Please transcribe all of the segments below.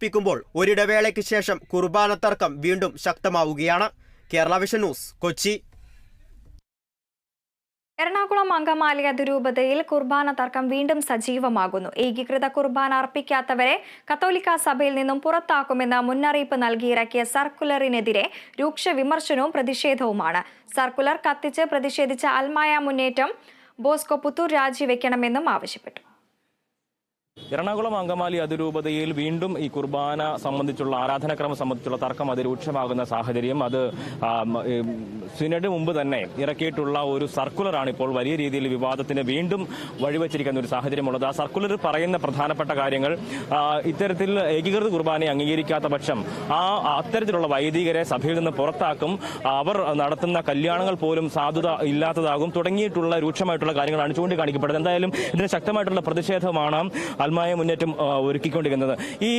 പ്പിക്കുമ്പോൾ ഒരിടവേളയ്ക്ക് ശേഷം കുർബാന തർക്കം വീണ്ടും ശക്തമാവുകയാണ്. Kerala vision news Kochi. Ernakulam Angamaly അതിരൂപതയിൽ കുർബാന തർക്കം വീണ്ടും സജീവമാകുന്നു. ഏകീകൃത കുർബാന അർപ്പിക്കാത്തവരെ കത്തോലിക്ക സഭയിൽ നിന്നും പുറത്താക്കുമെന്ന മുന്നറിയിപ്പ് നൽകിയിറക്കിയ സർക്കുലറിനെതിരെ രൂക്ഷ വിമർശനവും പ്രതിഷേധവുമാണ്. സർക്കുലർ കത്തിച്ച് പ്രതിഷേധിച്ച അൽമായ മുന്നേറ്റം ബോസ്കോ പുത്തൂർ രാജിവെക്കണമെന്നും ആവശ്യപ്പെട്ടു. എറണാകുളം അങ്കമാലി അതിരൂപതയിൽ വീണ്ടും ഈ കുർബാന സംബന്ധിച്ചുള്ള ആരാധനാക്രമം സംബന്ധിച്ചുള്ള തർക്കം അതിരൂക്ഷമാകുന്ന സാഹചര്യം അത് സിനഡ് മുമ്പ് തന്നെ ഇറക്കിയിട്ടുള്ള ഒരു സർക്കുലറാണ് ഇപ്പോൾ വലിയ രീതിയിൽ വിവാദത്തിന് വീണ്ടും വഴിവെച്ചിരിക്കുന്ന ഒരു സാഹചര്യമുള്ളത്. ആ സർക്കുലർ പറയുന്ന പ്രധാനപ്പെട്ട കാര്യങ്ങൾ ഇത്തരത്തിൽ ഏകീകൃത കുർബാനയെ അംഗീകരിക്കാത്ത പക്ഷം ആ അത്തരത്തിലുള്ള വൈദികരെ സഭയിൽ നിന്ന് പുറത്താക്കും. അവർ നടത്തുന്ന കല്യാണങ്ങൾ പോലും സാധുത ഇല്ലാത്തതാകും. തുടങ്ങിയിട്ടുള്ള രൂക്ഷമായിട്ടുള്ള കാര്യങ്ങളാണ് ചൂണ്ടിക്കാണിക്കപ്പെടുന്നത്. എന്തായാലും ഇതിന് ശക്തമായിട്ടുള്ള പ്രതിഷേധമാണ് അൽമായ മുന്നേറ്റം ഒരുക്കിക്കൊണ്ടിരിക്കുന്നത്. ഈ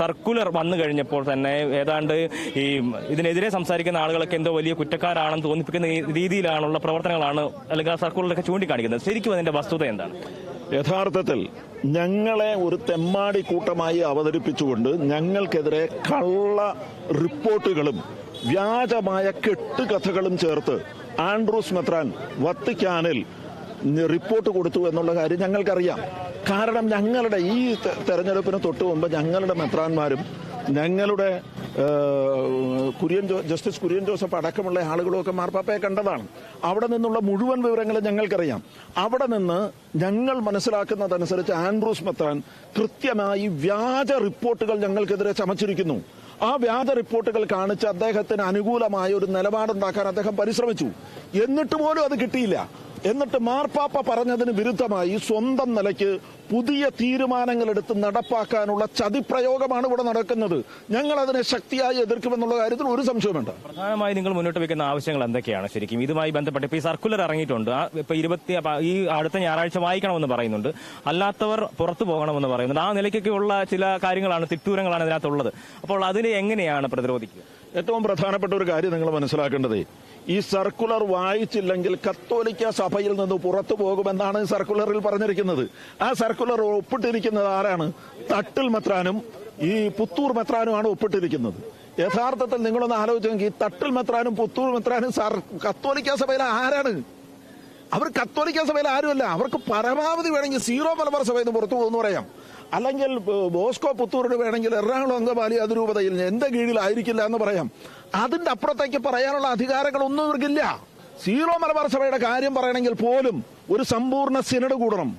സർക്കുലർ വന്നു കഴിഞ്ഞപ്പോൾ തന്നെ ഏതാണ്ട് ഈ ഇതിനെതിരെ സംസാരിക്കുന്ന ആളുകളൊക്കെ എന്തോ വലിയ കുറ്റക്കാരാണെന്ന് തോന്നിപ്പിക്കുന്ന രീതിയിലാണുള്ള പ്രവർത്തനങ്ങളാണ് അല്ലെങ്കിൽ ആ സർക്കുലറൊക്കെ ചൂണ്ടിക്കാണിക്കുന്നത്. ശരിക്കും അതിന്റെ വസ്തുത എന്താണ്? യഥാർത്ഥത്തിൽ ഞങ്ങളെ ഒരു തെമ്മാടി കൂട്ടമായി അവതരിപ്പിച്ചുകൊണ്ട് ഞങ്ങൾക്കെതിരെ കള്ള റിപ്പോർട്ടുകളും വ്യാജമായ കെട്ടുകഥകളും ചേർത്ത് ആൻഡ്രൂസ് മെത്രാൻ വത്തിക്കാനിൽ റിപ്പോർട്ട് കൊടുത്തു എന്നുള്ള കാര്യം ഞങ്ങൾക്കറിയാം. കാരണം ഞങ്ങളുടെ ഈ തെരഞ്ഞെടുപ്പിന് തൊട്ട് മുമ്പ് ഞങ്ങളുടെ മെത്രാന്മാരും ഞങ്ങളുടെ കുര്യൻ ജസ്റ്റിസ് കുര്യൻ ജോസഫ് അടക്കമുള്ള ആളുകളൊക്കെ മാർപ്പാപ്പയെ കണ്ടതാണ്. അവിടെ നിന്നുള്ള മുഴുവൻ വിവരങ്ങളും ഞങ്ങൾക്കറിയാം. അവിടെ നിന്ന് ഞങ്ങൾ മനസ്സിലാക്കുന്നതനുസരിച്ച് ആൻഡ്രൂസ് മെത്രാൻ കൃത്യമായി വ്യാജ റിപ്പോർട്ടുകൾ ഞങ്ങൾക്കെതിരെ ചമച്ചിരിക്കുന്നു. ആ വ്യാജ റിപ്പോർട്ടുകൾ കാണിച്ച് അദ്ദേഹത്തിന് അനുകൂലമായ ഒരു നിലപാടുണ്ടാക്കാൻ അദ്ദേഹം പരിശ്രമിച്ചു. എന്നിട്ട് പോലും അത് കിട്ടിയില്ല. എന്നിട്ട് മാർപ്പാപ്പ പറഞ്ഞതിന് വിരുദ്ധമായി സ്വന്തം നിലയ്ക്ക് പുതിയ തീരുമാനങ്ങൾ എടുത്ത് നടപ്പാക്കാനുള്ള ചതിപ്രയോഗമാണ് ഇവിടെ നടക്കുന്നത്. ഞങ്ങൾ അതിനെ ശക്തിയായി എതിർക്കുമെന്നുള്ള കാര്യത്തിൽ ഒരു സംശയമുണ്ട് പ്രധാനമായി നിങ്ങൾ മുന്നോട്ട് വെക്കുന്ന ആവശ്യങ്ങൾ എന്തൊക്കെയാണ് ശരിക്കും? ഇതുമായി ബന്ധപ്പെട്ട് ഇപ്പൊ ഈ സർക്കുലർ ഇറങ്ങിയിട്ടുണ്ട്. ഇപ്പൊ ഇരുപത്തി ഈ അടുത്ത ഞായറാഴ്ച വായിക്കണമെന്ന് പറയുന്നുണ്ട്. അല്ലാത്തവർ പുറത്തു പോകണമെന്ന് പറയുന്നുണ്ട്. ആ നിലയ്ക്കൊക്കെയുള്ള ചില കാര്യങ്ങളാണ് തിട്ടൂരങ്ങളാണ് ഇതിനകത്തുള്ളത്. അപ്പോൾ അതിനെ എങ്ങനെയാണ് പ്രതിരോധിക്കുക? ഏറ്റവും പ്രധാനപ്പെട്ട ഒരു കാര്യം നിങ്ങൾ മനസ്സിലാക്കേണ്ടത് ഈ സർക്കുലർ വായിച്ചില്ലെങ്കിൽ കത്തോലിക്ക സഭയിൽ നിന്ന് പുറത്തു പോകുമെന്നാണ് സർക്കുലറിൽ പറഞ്ഞിരിക്കുന്നത്. ആ സർക്കുലർ ഒപ്പിട്ടിരിക്കുന്നത് ആരാണ്? തട്ടിൽ മെത്രാനും ഈ പുത്തൂർ മെത്രാനുമാണ് ഒപ്പിട്ടിരിക്കുന്നത്. യഥാർത്ഥത്തിൽ നിങ്ങളൊന്ന് ആലോചിച്ച് നോക്കി തട്ടിൽ മെത്രാനും പുത്തൂർ മെത്രാനും സർ കത്തോലിക്ക സഭയിലെ ആരാണ്? അവർ കത്തോലിക്ക സഭയിൽ ആരുമല്ല. അവർക്ക് പരമാവധി വേണമെങ്കിൽ സീറോ മലബാർ സഭയിൽ നിന്ന് പുറത്തു പോകുന്നു പറയാം. അല്ലെങ്കിൽ ബോസ്കോ പുത്തൂരിന് വേണമെങ്കിൽ എറണാകുളം അങ്കമാലി അതിരൂപതയിൽ എന്റെ കീഴിലായിരിക്കില്ല എന്ന് പറയാം. അതിന്റെ അപ്പുറത്തേക്ക് പറയാനുള്ള അധികാരങ്ങളൊന്നും ഇവർക്കില്ല. സീറോ മലബാർ സഭയുടെ കാര്യം പറയണമെങ്കിൽ പോലും ഒരു സമ്പൂർണ സിനഡ് കൂടണം.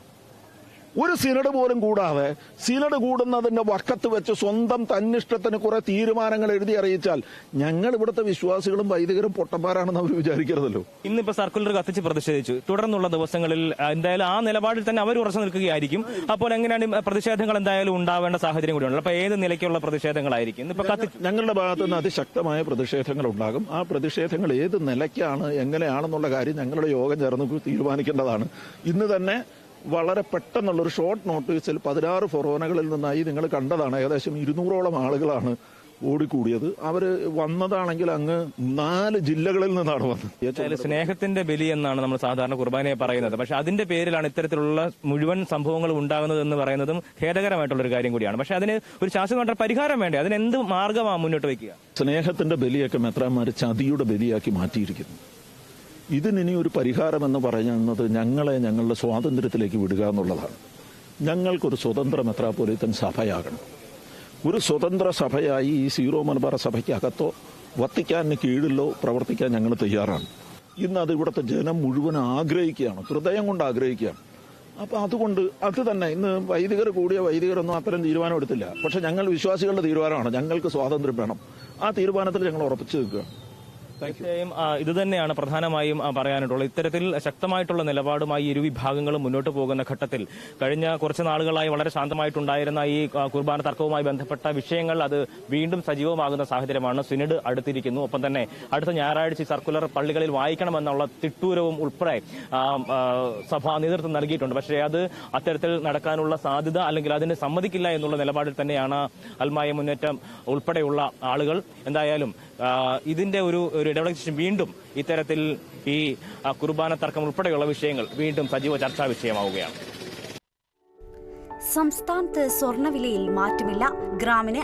ഒരു സിനഡ് പോലും കൂടാതെ സിനഡ് കൂടുന്നതിന്റെ വക്കത്ത് വെച്ച് സ്വന്തം തന്നിഷ്ടത്തിന് കുറെ തീരുമാനങ്ങൾ എഴുതി അറിയിച്ചാൽ ഞങ്ങൾ ഇവിടുത്തെ വിശ്വാസികളും വൈദികരും പൊട്ടന്മാരാണെന്ന് അവർ വിചാരിക്കരുതല്ലോ. ഇന്നിപ്പോ സർക്കുലർ കത്തിച്ച് പ്രതിഷേധിച്ചു. തുടർന്നുള്ള ദിവസങ്ങളിൽ എന്തായാലും ആ നിലപാടിൽ തന്നെ അവർ ഉറച്ചു നിൽക്കുകയായിരിക്കും. അപ്പോൾ എങ്ങനെയാണ് പ്രതിഷേധങ്ങൾ എന്തായാലും ഉണ്ടാവേണ്ട സാഹചര്യം കൂടിയുണ്ട് അപ്പൊ ഏത് നിലയ്ക്കുള്ള പ്രതിഷേധങ്ങളായിരിക്കും? കത്തി ഞങ്ങളുടെ ഭാഗത്ത് നിന്ന് അതിശക്തമായ പ്രതിഷേധങ്ങൾ ഉണ്ടാകും. ആ പ്രതിഷേധങ്ങൾ ഏത് നിലയ്ക്കാണ് എങ്ങനെയാണെന്നുള്ള കാര്യം ഞങ്ങളുടെ യോഗം ചേർന്ന് തീരുമാനിക്കേണ്ടതാണ്. ഇന്ന് തന്നെ വളരെ പെട്ടെന്നുള്ളൊരു ഷോർട്ട് നോട്ടീസിൽ പതിനാറ് ഫൊറോനകളിൽ നിന്നായി നിങ്ങൾ കണ്ടതാണ്. ഏകദേശം ഇരുന്നൂറോളം ആളുകളാണ് ഓടിക്കൂടിയത്. അവർ വന്നതാണെങ്കിൽ അങ്ങ് നാല് ജില്ലകളിൽ നിന്നാണ് വന്നത്. സ്നേഹത്തിന്റെ ബലി എന്നാണ് നമ്മൾ സാധാരണ കുർബാനയെ പറയുന്നത്. പക്ഷെ അതിന്റെ പേരിലാണ് ഇത്തരത്തിലുള്ള മുഴുവൻ സംഭവങ്ങൾ ഉണ്ടാകുന്നത് എന്ന് പറയുന്നതും ഖേദകരമായിട്ടുള്ള ഒരു കാര്യം കൂടിയാണ്. പക്ഷെ അതിന് ഒരു ശാശ്വതമായിട്ട് പരിഹാരം വേണ്ടേ? അതിന് എന്ത് മാർഗമാണ് മുന്നോട്ട് വയ്ക്കുക? സ്നേഹത്തിന്റെ ബലിയൊക്കെ മെത്രാന്മാർ ചതിയുടെ ബലിയാക്കി മാറ്റിയിരിക്കുന്നു. ഇതിനി ഒരു പരിഹാരം എന്ന് പറയുന്നത് ഞങ്ങളെ ഞങ്ങളുടെ സ്വാതന്ത്ര്യത്തിലേക്ക് വിടുക എന്നുള്ളതാണ്. ഞങ്ങൾക്കൊരു സ്വതന്ത്ര മെത്രാപൊലീത്തൻ സഭയാകണം. ഒരു സ്വതന്ത്ര സഭയായി ഈ സീറോ മലബാർ സഭയ്ക്കകത്തോ വത്തിക്കാനിന് കീഴിലോ പ്രവർത്തിക്കാൻ ഞങ്ങൾ തയ്യാറാണ്. ഇന്ന് അത് ഇവിടുത്തെ ജനം മുഴുവൻ ആഗ്രഹിക്കുകയാണ്. ഹൃദയം കൊണ്ട് ആഗ്രഹിക്കുകയാണ്. അപ്പോൾ അതുകൊണ്ട് അത് തന്നെ ഇന്ന് വൈദികർ കൂടിയ വൈദികരൊന്നും അത്തരം തീരുമാനം എടുത്തില്ല. പക്ഷെ ഞങ്ങൾ വിശ്വാസികളുടെ തീരുമാനമാണ്. ഞങ്ങൾക്ക് സ്വാതന്ത്ര്യം വേണം. ആ തീരുമാനത്തിൽ ഞങ്ങൾ ഉറപ്പിച്ചു നിൽക്കുക തീർച്ചയായും ഇത് തന്നെയാണ് പ്രധാനമായും പറയാനായിട്ടുള്ളത് ഇത്തരത്തിൽ ശക്തമായിട്ടുള്ള നിലപാടുമായി ഇരു വിഭാഗങ്ങളും മുന്നോട്ട് പോകുന്ന ഘട്ടത്തിൽ കഴിഞ്ഞ കുറച്ച് നാളുകളായി വളരെ ശാന്തമായിട്ടുണ്ടായിരുന്ന ഈ കുർബാന തർക്കവുമായി ബന്ധപ്പെട്ട വിഷയങ്ങൾ അത് വീണ്ടും സജീവമാകുന്ന സാഹചര്യമാണ്. സിനഡ് അടുത്തിരിക്കുന്നു. ഒപ്പം തന്നെ അടുത്ത ഞായറാഴ്ച സർക്കുലർ പള്ളികളിൽ വായിക്കണമെന്നുള്ള തിട്ടൂരവും ഉൾപ്പെടെ സഭ നേതൃത്വം നൽകിയിട്ടുണ്ട്. പക്ഷേ അത് അത്തരത്തിൽ നടക്കാനുള്ള സാധ്യത അല്ലെങ്കിൽ അതിന് സമ്മതിക്കില്ല എന്നുള്ള നിലപാടിൽ തന്നെയാണ് അൽമായ മുന്നേറ്റം ഉൾപ്പെടെയുള്ള ആളുകൾ. എന്തായാലും ഇതിന്റെ ഒരു ഒരു ഇടവേളയ്ക്ക് ശേഷം വീണ്ടും ഇത്തരത്തിൽ ഈ കുർബാന തർക്കം ഉൾപ്പെടെയുള്ള വിഷയങ്ങൾ വീണ്ടും സജീവ ചർച്ചാ വിഷയമാവുകയാണ്. സംസ്ഥാനത്ത് സ്വർണവിലയിൽ മാറ്റമില്ല. ഗ്രാമിന്